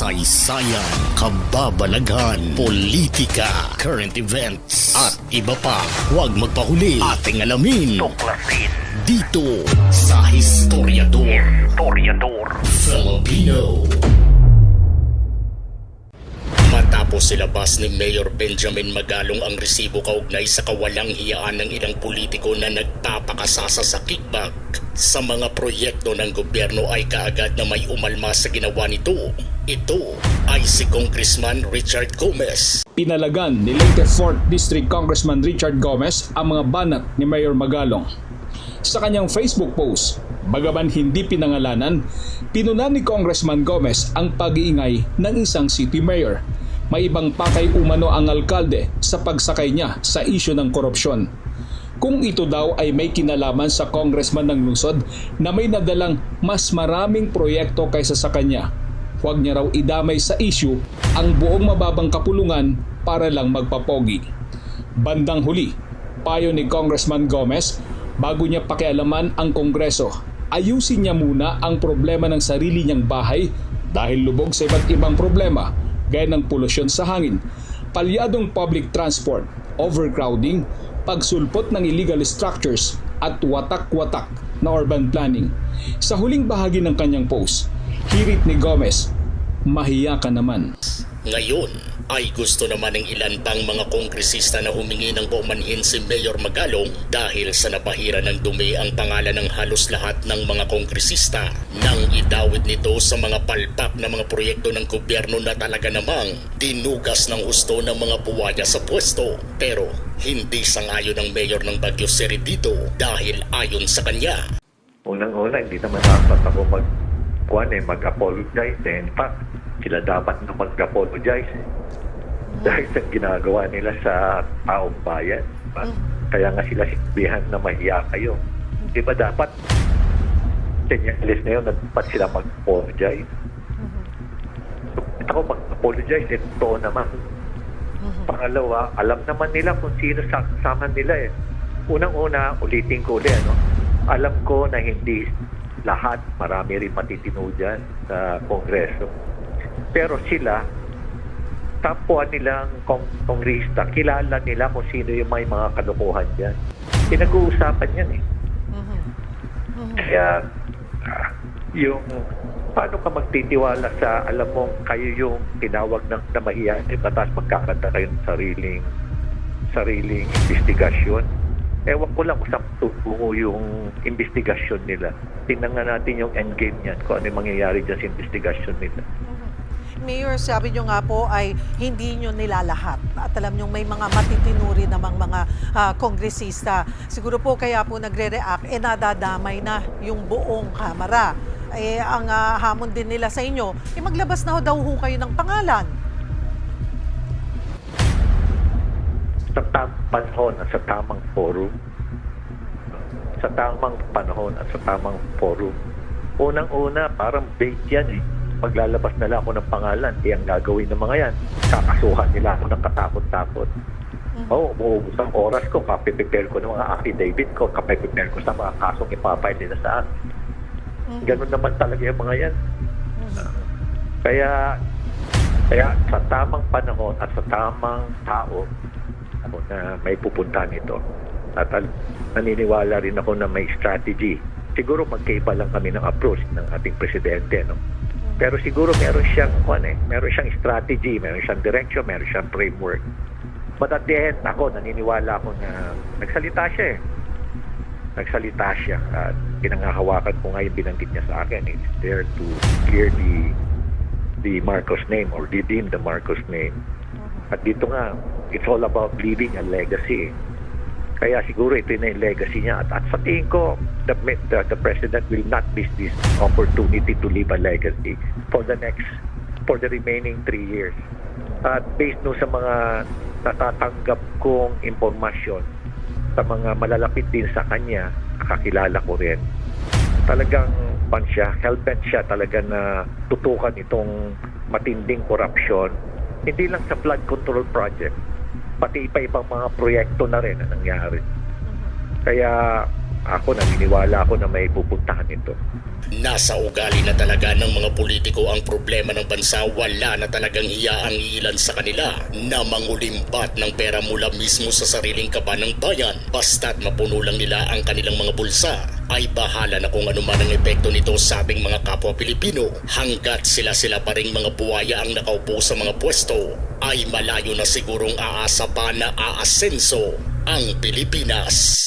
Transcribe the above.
kasaysayan, kababalaghan, politika, current events, at iba pa. Huwag magpahuli ating alamin Tuklasin. dito sa Historiador Historiador. Filipino. Matapos silabas ni Mayor Benjamin Magalong ang resibo kaugnay sa kawalang hiyaan ng ilang politiko na nagpapakasasa sa kickback sa mga proyekto ng gobyerno ay kaagad na may umalma sa ginawa nito. Ito ay si Congressman Richard Gomez. Pinalagan ni late 4th District Congressman Richard Gomez ang mga banat ni Mayor Magalong. Sa kanyang Facebook post, bagaman hindi pinangalanan, pinunan ni Congressman Gomez ang pag-iingay ng isang city mayor. May ibang pakay umano ang alkalde sa pagsakay niya sa isyu ng korupsyon. Kung ito daw ay may kinalaman sa congressman ng lungsod na may nadalang mas maraming proyekto kaysa sa kanya, huwag niya raw idamay sa issue ang buong mababang kapulungan para lang magpapogi. Bandang huli, payo ni Congressman Gomez, bago niya pakialaman ang Kongreso, ayusin niya muna ang problema ng sarili niyang bahay dahil lubog sa iba't ibang problema gaya ng polusyon sa hangin, palyadong public transport, overcrowding, pagsulpot ng illegal structures at watak-watak na urban planning. Sa huling bahagi ng kanyang post, hirit ni Gomez, mahiya ka naman. Ngayon ay gusto naman ng ilan pang mga kongresista na humingi ng paumanhin si Mayor Magalong dahil sa napahira ng dumi ang pangalan ng halos lahat ng mga kongresista nang idawit nito sa mga palpak na mga proyekto ng gobyerno na talaga namang dinugas ng husto ng mga buwaya sa pwesto. Pero hindi sangayon ng Mayor ng Baguio City dito dahil ayon sa kanya Unang-una, hindi naman dapat ako mag kuan eh, mag-apologize. Eh. In fact, sila dapat na mag-apologize. Eh. Dahil sa ginagawa nila sa taong bayan. Diba? Kaya nga sila sinabihan na mahiya kayo. Di ba dapat senyales na yun, na dapat sila mag-apologize. So, ako mag-apologize, eh, totoo naman. Pangalawa, alam naman nila kung sino sa kasama nila eh. Unang-una, ulitin ko ulit, ano? alam ko na hindi lahat, marami rin matitino dyan sa Kongreso. Pero sila, kapwa nilang kong kongrista, kilala nila kung sino yung may mga kalokohan dyan. Pinag-uusapan yan eh. Kaya, ah, yung paano ka magtitiwala sa alam mo kayo yung tinawag ng namahiya eh batas magkakanta kayo ng sariling sariling investigasyon ewan ko lang kung saan yung investigasyon nila tingnan natin yung endgame niyan kung ano yung mangyayari dyan sa investigasyon nila Mayor, sabi nyo nga po ay hindi nyo nilalahat. At alam nyo may mga matitinuri namang mga ah, kongresista. Siguro po kaya po nagre-react, eh nadadamay na yung buong kamara. Eh, ang ah, hamon din nila sa inyo, eh maglabas na ho daw ho kayo ng pangalan. Sa tamang panahon at sa tamang forum. Sa tamang panahon at sa tamang forum. Unang-una parang bait yan eh. Maglalabas na lang ako ng pangalan eh ang gagawin ng mga yan kakasuhan nila ako ng katakot-takot. Oo, oh, buubos ang oras ko, kapiprepare ko ng mga affidavit ko, kapiprepare ko sa mga kasong ipapile nila sa akin. Ganun naman talaga yung mga yan. Kaya, kaya sa tamang panahon at sa tamang tao, na may pupuntahan ito. At al- naniniwala rin ako na may strategy. Siguro magkaiba lang kami ng approach ng ating presidente, no? Pero siguro meron siyang kwan eh, meron siyang strategy, meron siyang direction, meron siyang framework. But at the end, ako, naniniwala ako na nagsalita siya eh. Nagsalita siya at pinangahawakan ko nga yung binanggit niya sa akin. It's there to clear the the Marcos name or redeem the Marcos name. At dito nga, it's all about leaving a legacy. Kaya siguro ito na yung legacy niya. At, at sa tingin ko, the, the, the President will not miss this opportunity to leave a legacy for the next, for the remaining three years. At based no sa mga natatanggap kong impormasyon sa mga malalapit din sa kanya, nakakilala ko rin. Talagang pan siya, hellbent siya talaga na tutukan itong matinding korupsyon hindi lang sa flood control project, pati iba-ibang mga proyekto na rin na nangyari. Kaya ako naniniwala ako na may pupuntahan ito. Nasa ugali na talaga ng mga politiko ang problema ng bansa, wala na talagang hiya ang ilan sa kanila na mangulimbat ng pera mula mismo sa sariling kaban ng bayan. Basta't mapuno lang nila ang kanilang mga bulsa, ay bahala na kung ano man ang epekto nito sa ating mga kapwa Pilipino. Hanggat sila-sila pa ring mga buwaya ang nakaupo sa mga pwesto, ay malayo na sigurong aasa pa na aasenso ang Pilipinas.